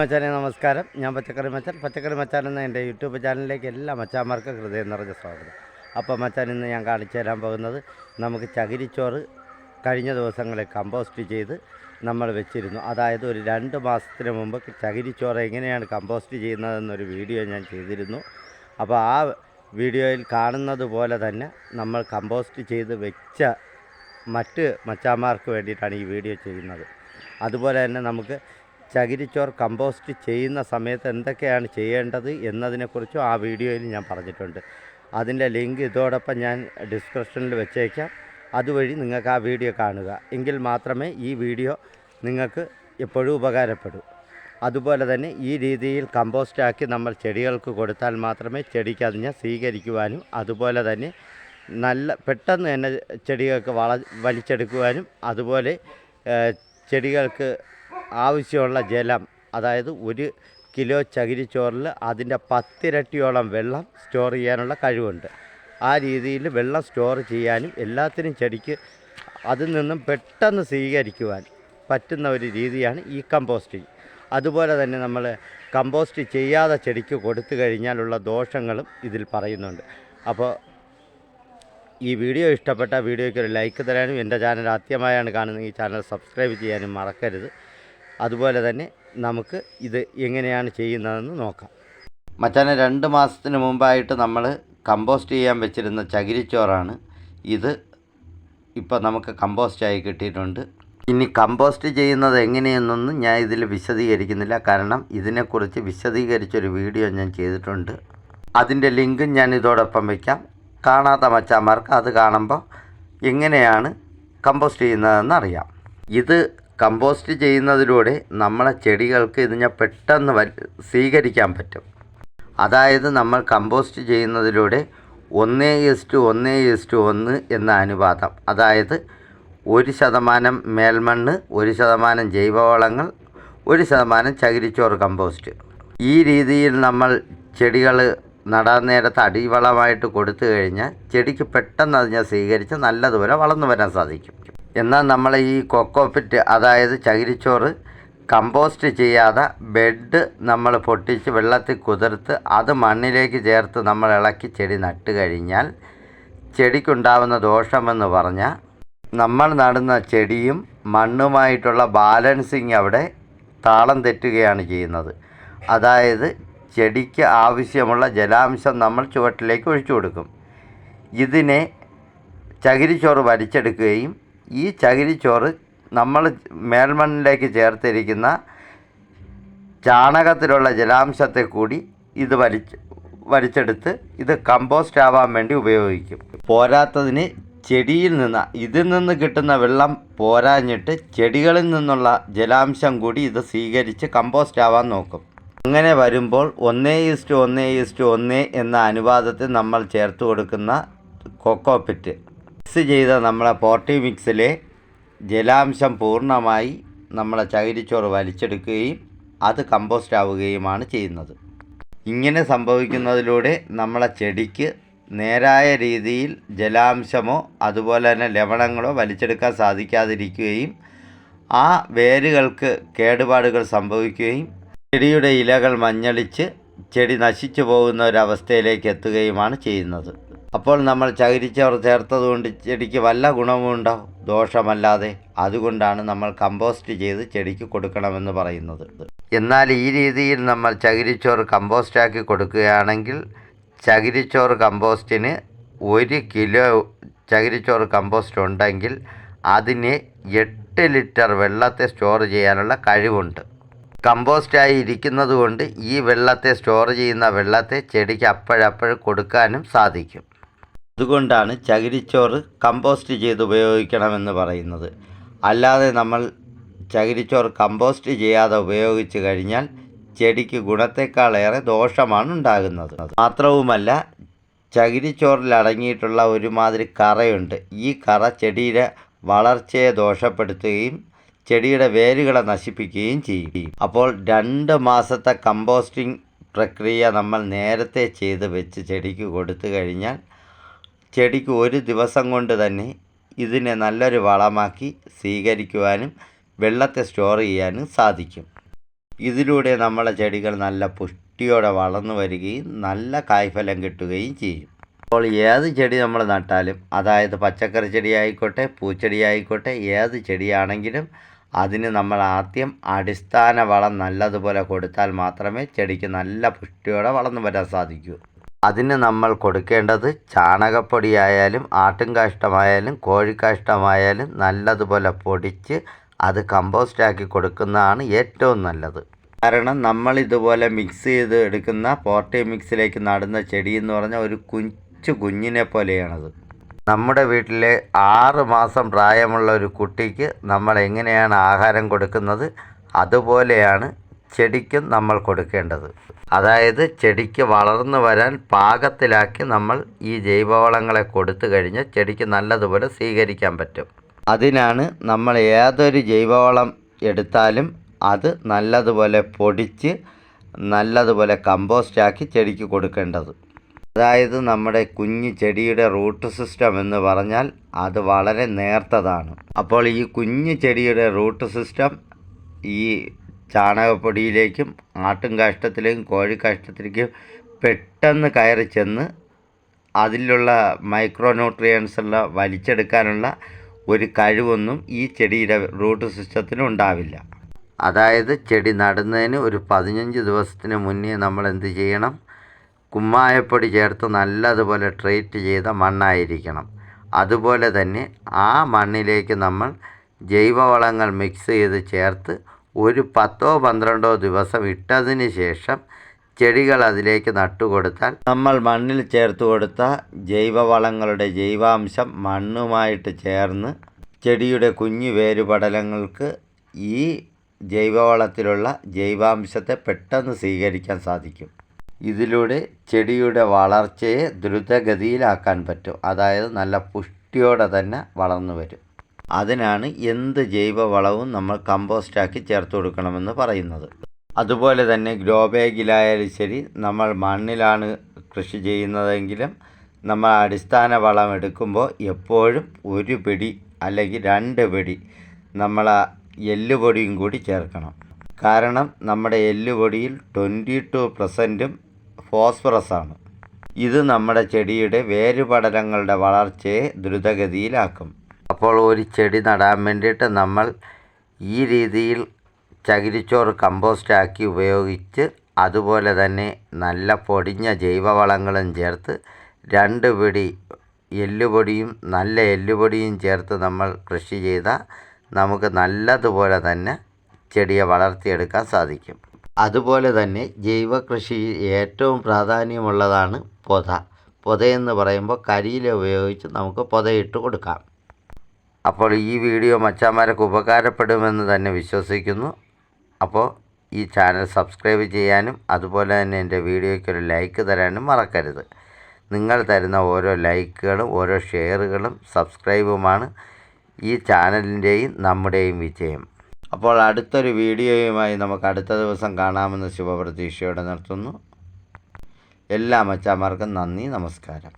മച്ചാനെ നമസ്കാരം. ഞാൻ പച്ചക്കറി മച്ചാൻ. പച്ചക്കറി മച്ചാൻ എന്ന എന്റെ യൂട്യൂബ് ചാനലിലേക്ക് എല്ലാ മച്ചാന്മാർക്കും ഹൃദയം നിറഞ്ഞ സ്വാഗതം. അപ്പോൾ മച്ചാൻ ഇന്ന് ഞാൻ കാണിച്ചു തരാൻ പോകുന്നത് നമുക്ക് ചകിരിച്ചോറ് കഴിഞ്ഞ ദിവസങ്ങളിൽ കമ്പോസ്റ്റ് ചെയ്ത് നമ്മൾ വെച്ചിരുന്നു. അതായത് ഒരു രണ്ട് മാസത്തിന് മുമ്പ് ചകിരിച്ചോറ് എങ്ങനെയാണ് കമ്പോസ്റ്റ് ചെയ്യുന്നതെന്നൊരു വീഡിയോ ഞാൻ ചെയ്തിരുന്നു. അപ്പോൾ ആ വീഡിയോയിൽ കാണുന്നത് പോലെ തന്നെ നമ്മൾ കമ്പോസ്റ്റ് ചെയ്ത് വെച്ച മറ്റ് മച്ചാന്മാർക്ക് വേണ്ടിയിട്ടാണ് ഈ വീഡിയോ ചെയ്യുന്നത്. അതുപോലെ തന്നെ നമുക്ക് ചകിരിച്ചോർ കമ്പോസ്റ്റ് ചെയ്യുന്ന സമയത്ത് എന്തൊക്കെയാണ് ചെയ്യേണ്ടത് എന്നതിനെക്കുറിച്ചും ആ വീഡിയോയിൽ ഞാൻ പറഞ്ഞിട്ടുണ്ട്. അതിന്റെ ലിങ്ക് ഇതോടൊപ്പം ഞാൻ ഡിസ്ക്രിപ്ഷനിൽ വെച്ചേക്കാം. അതുവഴി നിങ്ങൾക്ക് ആ വീഡിയോ കാണുക. എങ്കിൽ മാത്രമേ ഈ വീഡിയോ നിങ്ങൾക്ക് എപ്പോഴും ഉപകാരപ്പെടൂ. അതുപോലെ തന്നെ ഈ രീതിയിൽ കമ്പോസ്റ്റാക്കി നമ്മൾ ചെടികൾക്ക് കൊടുത്താൽ മാത്രമേ ചെടിക്ക് അതിനെ സ്വീകരിക്കുവാനും അതുപോലെ തന്നെ നല്ല പെട്ടെന്ന് തന്നെ ചെടികൾക്ക് വള വലിച്ചെടുക്കുവാനും അതുപോലെ ചെടികൾക്ക് ആവശ്യമുള്ള ജലം അതായത് ഒരു കിലോ ചകിരിച്ചോറിൽ അതിന്റെ പത്തിരട്ടിയോളം വെള്ളം സ്റ്റോർ ചെയ്യാനുള്ള കഴിവുണ്ട്. ആ രീതിയിൽ വെള്ളം സ്റ്റോർ ചെയ്യാനും എല്ലാത്തിനും ചെടിക്ക് അതിൽ നിന്നും പെട്ടെന്ന് സ്വീകരിക്കുവാൻ പറ്റുന്ന ഒരു രീതിയാണ് ഈ കമ്പോസ്റ്റിംഗ് അതുപോലെ തന്നെ നമ്മൾ കമ്പോസ്റ്റ് ചെയ്യാതെ ചെടിക്ക് കൊടുത്തു കഴിഞ്ഞാലുള്ള ദോഷങ്ങളും ഇതിൽ പറയുന്നുണ്ട്. അപ്പോൾ ഈ വീഡിയോ ഇഷ്ടപ്പെട്ട വീഡിയോയ്ക്ക് ഒരു ലൈക്ക് തരാനും എന്റെ ചാനൽ ആദ്യമായാണ് കാണുന്നത് ഈ ചാനൽ സബ്സ്ക്രൈബ് ചെയ്യാനും മറക്കരുത്. അതുപോലെ തന്നെ നമുക്ക് ഇത് എങ്ങനെയാണ് ചെയ്യുന്നതെന്ന് നോക്കാം. മച്ചാനെ രണ്ട് മാസത്തിന് മുമ്പായിട്ട് നമ്മൾ കമ്പോസ്റ്റ് ചെയ്യാൻ വെച്ചിരുന്ന ചകിരിച്ചോറാണ്. ഇത് ഇപ്പോൾ നമുക്ക് കമ്പോസ്റ്റായി കിട്ടിയിട്ടുണ്ട്. ഇനി കമ്പോസ്റ്റ് ചെയ്യുന്നത് എങ്ങനെയെന്നൊന്നും ഞാൻ ഇതിൽ വിശദീകരിക്കുന്നില്ല. കാരണം ഇതിനെക്കുറിച്ച് വിശദീകരിച്ചൊരു വീഡിയോ ഞാൻ ചെയ്തിട്ടുണ്ട്. അതിന്റെ ലിങ്കും ഞാൻ ഇതോടൊപ്പം വയ്ക്കാം കാണാത്ത മച്ചാന്മാർക്ക് അത് കാണുമ്പോൾ എങ്ങനെയാണ് കമ്പോസ്റ്റ് ചെയ്യുന്നതെന്ന് അറിയാം. ഇത് കമ്പോസ്റ്റ് ചെയ്യുന്നതിലൂടെ നമ്മളെ ചെടികൾക്ക് ഇതിനെ പെട്ടെന്ന് സ്വീകരിക്കാൻ പറ്റും. അതായത് നമ്മൾ കമ്പോസ്റ്റ് ചെയ്യുന്നതിലൂടെ ഒന്നേ ഇസ്റ്റു ഒന്നേ ഇസ്റ്റു ഒന്ന് എന്ന അനുപാതം. അതായത് ഒരു ശതമാനം മേൽമണ്ണ് ഒരു ശതമാനം ജൈവവളങ്ങൾ ഒരു ശതമാനം ചകിരിച്ചോറ് കമ്പോസ്റ്റ്. ഈ രീതിയിൽ നമ്മൾ ചെടികൾ നടാൻ നേരത്ത് അടിവളമായിട്ട് കൊടുത്തു കഴിഞ്ഞാൽ ചെടിക്ക് പെട്ടെന്ന് അതിനെ സ്വീകരിച്ച് നല്ലതുപോലെ വളർന്നു വരാൻ സാധിക്കും. എന്നാൽ നമ്മൾ ഈ കൊക്കോപ്പിറ്റ് അതായത് ചകിരിച്ചോറ് കമ്പോസ്റ്റ് ചെയ്യാതെ ബെഡ് നമ്മൾ പൊട്ടിച്ച് വെള്ളത്തിൽ കുതിർത്ത് അത് മണ്ണിലേക്ക് ചേർത്ത് നമ്മൾ ഇളക്കി ചെടി നട്ട് കഴിഞ്ഞാൽ ചെടിക്കുണ്ടാവുന്ന ദോഷമെന്ന് പറഞ്ഞാൽ നമ്മൾ നടുന്ന ചെടിയും മണ്ണുമായിട്ടുള്ള ബാലൻസിങ് അവിടെ താളം തെറ്റുകയാണ് ചെയ്യുന്നത്. അതായത് ചെടിക്ക് ആവശ്യമുള്ള ജലാംശം നമ്മൾ ചുവട്ടിലേക്ക് ഒഴിച്ചു കൊടുക്കും. ഇതിനെ ചകിരിച്ചോറ് വലിച്ചെടുക്കുകയും ഈ ചകിരിച്ചോറ് നമ്മൾ മേൽമണ്ണിലേക്ക് ചേർത്തിരിക്കുന്ന ചാണകത്തിലുള്ള ജലാംശത്തെ കൂടി ഇത് വലിച്ച് വലിച്ചെടുത്ത് ഇത് കമ്പോസ്റ്റ് ആവാൻ വേണ്ടി ഉപയോഗിക്കും. പോരാത്തതിന് ചെടിയിൽ നിന്ന് ഇതിൽ നിന്ന് കിട്ടുന്ന വെള്ളം പോരാഞ്ഞിട്ട് ചെടികളിൽ നിന്നുള്ള ജലാംശം കൂടി ഇത് സ്വീകരിച്ച് കമ്പോസ്റ്റ് ആവാൻ നോക്കും. അങ്ങനെ വരുമ്പോൾ ഒന്നേ ഈസ്റ്റ് ഒന്നേ ഈസ്റ്റ് ഒന്നേ എന്ന അനുപാതത്തിൽ നമ്മൾ ചേർത്ത് കൊടുക്കുന്ന കൊക്കോപ്പിറ്റ് മിക്സ് ചെയ്ത നമ്മളെ പോർട്ടി മിക്സിലെ ജലാംശം പൂർണമായി നമ്മളെ ചകിരിച്ചോറ് വലിച്ചെടുക്കുകയും അത് കമ്പോസ്റ്റ് ആവുകയുമാണ് ചെയ്യുന്നത്. ഇങ്ങനെ സംഭവിക്കുന്നതിലൂടെ നമ്മളെ ചെടിക്ക് നേരായ രീതിയിൽ ജലാംശമോ അതുപോലെ തന്നെ ലവണങ്ങളോ വലിച്ചെടുക്കാൻ സാധിക്കാതിരിക്കുകയും ആ വേരുകൾക്ക് കേടുപാടുകൾ സംഭവിക്കുകയും ചെടിയുടെ ഇലകൾ മഞ്ഞളിച്ച് ചെടി നശിച്ചു പോകുന്ന ഒരവസ്ഥയിലേക്ക് എത്തുകയുമാണ് ചെയ്യുന്നത്. അപ്പോൾ നമ്മൾ ചകിരിച്ചോറ് ചേർത്തതുകൊണ്ട് ചെടിക്ക് വല്ല ഗുണമുണ്ടോ ദോഷമല്ലാതെ. അതുകൊണ്ടാണ് നമ്മൾ കമ്പോസ്റ്റ് ചെയ്ത് ചെടിക്ക് കൊടുക്കണമെന്ന് പറയുന്നത്. എന്നാൽ ഈ രീതിയിൽ നമ്മൾ ചകിരിച്ചോറ് കമ്പോസ്റ്റാക്കി കൊടുക്കുകയാണെങ്കിൽ ചകിരിച്ചോറ് കമ്പോസ്റ്റിന് ഒരു കിലോ ചകിരിച്ചോറ് കമ്പോസ്റ്റ് ഉണ്ടെങ്കിൽ അതിന് എട്ട് ലിറ്റർ വെള്ളത്തെ സ്റ്റോർ ചെയ്യാനുള്ള കഴിവുണ്ട്. കമ്പോസ്റ്റായി ഇരിക്കുന്നത് കൊണ്ട് ഈ വെള്ളത്തെ സ്റ്റോർ ചെയ്യുന്ന വെള്ളത്തെ ചെടിക്ക് അപ്പോഴപ്പോഴും കൊടുക്കാനും സാധിക്കും. അതുകൊണ്ടാണ് ചകിരിച്ചോറ് കമ്പോസ്റ്റ് ചെയ്ത് ഉപയോഗിക്കണമെന്ന് പറയുന്നത്. അല്ലാതെ നമ്മൾ ചകിരിച്ചോറ് കമ്പോസ്റ്റ് ചെയ്യാതെ ഉപയോഗിച്ച് കഴിഞ്ഞാൽ ചെടിക്ക് ഗുണത്തെക്കാളേറെ ദോഷമാണ് ഉണ്ടാകുന്നത്. മാത്രവുമല്ല ചകിരിച്ചോറിൽ അടങ്ങിയിട്ടുള്ള ഒരുമാതിരി കറയുണ്ട്. ഈ കറ ചെടിയുടെ വളർച്ചയെ ദോഷപ്പെടുത്തുകയും ചെടിയുടെ വേരുകളെ നശിപ്പിക്കുകയും ചെയ്യും. അപ്പോൾ രണ്ട് മാസത്തെ കമ്പോസ്റ്റിംഗ് പ്രക്രിയ നമ്മൾ നേരത്തെ ചെയ്ത് വെച്ച് ചെടിക്ക് കൊടുത്തു കഴിഞ്ഞാൽ ചെടിക്ക് ഒരു ദിവസം കൊണ്ട് തന്നെ ഇതിനെ നല്ലൊരു വളമാക്കി സ്വീകരിക്കുവാനും വെള്ളത്തെ സ്റ്റോർ ചെയ്യാനും സാധിക്കും. ഇതിലൂടെ നമ്മളെ ചെടികൾ നല്ല പുഷ്ടിയോടെ വളർന്നു വരികയും നല്ല കായ്ഫലം കിട്ടുകയും ചെയ്യും. അപ്പോൾ ഏത് ചെടി നമ്മൾ നട്ടാലും അതായത് പച്ചക്കറി ചെടി ആയിക്കോട്ടെ പൂച്ചെടി ആയിക്കോട്ടെ ഏത് ചെടിയാണെങ്കിലും അതിന് നമ്മൾ ആദ്യം അടിസ്ഥാന വളം നല്ലതുപോലെ കൊടുത്താൽ മാത്രമേ ചെടിക്ക് നല്ല പുഷ്ടിയോടെ വളർന്നു വരാൻ സാധിക്കൂ. അതിന് നമ്മൾ കൊടുക്കേണ്ടത് ചാണകപ്പൊടിയായാലും ആട്ടിൻകാഷ്ടമായാലും കോഴിക്കാഷ്ടമായാലും നല്ലതുപോലെ പൊടിച്ച് അത് കമ്പോസ്റ്റാക്കി കൊടുക്കുന്നതാണ് ഏറ്റവും നല്ലത്. കാരണം നമ്മൾ ഇതുപോലെ മിക്സ് ചെയ്ത് എടുക്കുന്ന പോർട്ടി മിക്സിലേക്ക് നടുന്ന ചെടി എന്ന് പറഞ്ഞാൽ ഒരു കുഞ്ചു കുഞ്ഞിനെ പോലെയാണത്. നമ്മുടെ വീട്ടിലെ ആറ് മാസം പ്രായമുള്ള ഒരു കുട്ടിക്ക് നമ്മൾ എങ്ങനെയാണ് ആഹാരം കൊടുക്കുന്നത് അതുപോലെയാണ് ചെടിക്കും നമ്മൾ കൊടുക്കേണ്ടത്. അതായത് ചെടിക്ക് വളർന്നു വരാൻ പാകത്തിലാക്കി നമ്മൾ ഈ ജൈവവളങ്ങളെ കൊടുത്തു കഴിഞ്ഞാൽ ചെടിക്ക് നല്ലതുപോലെ സ്വീകരിക്കാൻ പറ്റും. അതിനാണ് നമ്മൾ ഏതൊരു ജൈവവളം എടുത്താലും അത് നല്ലതുപോലെ പൊടിച്ച് നല്ലതുപോലെ കമ്പോസ്റ്റാക്കി ചെടിക്ക് കൊടുക്കേണ്ടത്. അതായത് നമ്മുടെ കുഞ്ഞു ചെടിയുടെ റൂട്ട് സിസ്റ്റം എന്ന് പറഞ്ഞാൽ അത് വളരെ നേർത്തതാണ്. അപ്പോൾ ഈ കുഞ്ഞു ചെടിയുടെ റൂട്ട് സിസ്റ്റം ഈ ചാണകപ്പൊടിയിലേക്കും ആട്ടും കാഷ്ടത്തിലേക്കും കോഴി കാഷ്ടത്തിലേക്കും പെട്ടെന്ന് കയറി ചെന്ന് അതിലുള്ള മൈക്രോ ന്യൂട്രിയൻസ് ഉള്ള വലിച്ചെടുക്കാനുള്ള ഒരു കഴിവൊന്നും ഈ ചെടിയുടെ റൂട്ട് സിസ്റ്റത്തിന് ഉണ്ടാവില്ല. അതായത് ചെടി നടുന്നതിന് ഒരു പതിനഞ്ച് ദിവസത്തിന് മുന്നേ നമ്മൾ എന്ത് ചെയ്യണം? കുമ്മായപ്പൊടി ചേർത്ത് നല്ലതുപോലെ ട്രീറ്റ് ചെയ്ത മണ്ണായിരിക്കണം. അതുപോലെ തന്നെ ആ മണ്ണിലേക്ക് നമ്മൾ ജൈവവളങ്ങൾ മിക്സ് ചെയ്ത് ചേർത്ത് ഒരു പത്തോ പന്ത്രണ്ടോ ദിവസം ഇട്ടതിന് ശേഷം ചെടികൾ അതിലേക്ക് നട്ടുകൊടുത്താൽ നമ്മൾ മണ്ണിൽ ചേർത്ത് കൊടുത്ത ജൈവവളങ്ങളുടെ ജൈവാംശം മണ്ണുമായിട്ട് ചേർന്ന് ചെടിയുടെ കുഞ്ഞു വേരുപടലങ്ങൾക്ക് ഈ ജൈവവളത്തിലുള്ള ജൈവാംശത്തെ പെട്ടെന്ന് സ്വീകരിക്കാൻ സാധിക്കും. ഇതിലൂടെ ചെടിയുടെ വളർച്ചയെ ദ്രുതഗതിയിലാക്കാൻ പറ്റും. അതായത് നല്ല പുഷ്ടിയോടെ തന്നെ വളർന്നു വരും. അതിനാണ് എന്ത് ജൈവവളവും നമ്മൾ കമ്പോസ്റ്റാക്കി ചേർത്ത് കൊടുക്കണമെന്ന് പറയുന്നത്. അതുപോലെ തന്നെ ഗ്രോ ബാഗിലായാലും ശരി നമ്മൾ മണ്ണിലാണ് കൃഷി ചെയ്യുന്നതെങ്കിലും നമ്മൾ അടിസ്ഥാന വളം എടുക്കുമ്പോൾ എപ്പോഴും ഒരു പിടി അല്ലെങ്കിൽ രണ്ട് പിടി നമ്മൾ എല്ലുപൊടിയും കൂടി ചേർക്കണം. കാരണം നമ്മുടെ എല്ലുപൊടിയിൽ ട്വന്റി ടു പെർസെന്റും ഫോസ്ഫറസാണ്. ഇത് നമ്മുടെ ചെടിയുടെ വേരുപടലങ്ങളുടെ വളർച്ചയെ ദ്രുതഗതിയിലാക്കും. അപ്പോൾ ഒരു ചെടി നടാൻ വേണ്ടിയിട്ട് നമ്മൾ ഈ രീതിയിൽ ചകിരിച്ചോറ് കമ്പോസ്റ്റാക്കി ഉപയോഗിച്ച് അതുപോലെ തന്നെ നല്ല പൊടിഞ്ഞ ജൈവവളങ്ങളും ചേർത്ത് രണ്ട് പിടി എല്ലുപൊടിയും നല്ല എല്ലുപൊടിയും ചേർത്ത് നമ്മൾ കൃഷി ചെയ്താൽ നമുക്ക് നല്ലതുപോലെ തന്നെ ചെടിയെ വളർത്തിയെടുക്കാൻ സാധിക്കും. അതുപോലെ തന്നെ ജൈവ കൃഷി ഏറ്റവും പ്രാധാന്യമുള്ളതാണ് പൊത. പൊതയെന്ന് പറയുമ്പോൾ കരിയില ഉപയോഗിച്ച് നമുക്ക് പൊതയിട്ട് കൊടുക്കാം. അപ്പോൾ ഈ വീഡിയോ മച്ചാന്മാരൊക്കെ ഉപകാരപ്പെടുമെന്ന് തന്നെ വിശ്വസിക്കുന്നു. അപ്പോൾ ഈ ചാനൽ സബ്സ്ക്രൈബ് ചെയ്യാനും അതുപോലെ തന്നെ എന്റെ വീഡിയോയ്ക്ക് ഒരു ലൈക്ക് തരാനും മറക്കരുത്. നിങ്ങൾ തരുന്ന ഓരോ ലൈക്കുകളും ഓരോ ഷെയറുകളും സബ്സ്ക്രൈബുമാണ് ഈ ചാനലിന്റെയും നമ്മുടെയും വിജയം. അപ്പോൾ അടുത്തൊരു വീഡിയോയുമായി നമുക്ക് അടുത്ത ദിവസം കാണാമെന്ന് ശുഭപ്രതീക്ഷയോടെ നിർത്തുന്നു. എല്ലാ മച്ചാന്മാർക്കും നന്ദി നമസ്കാരം.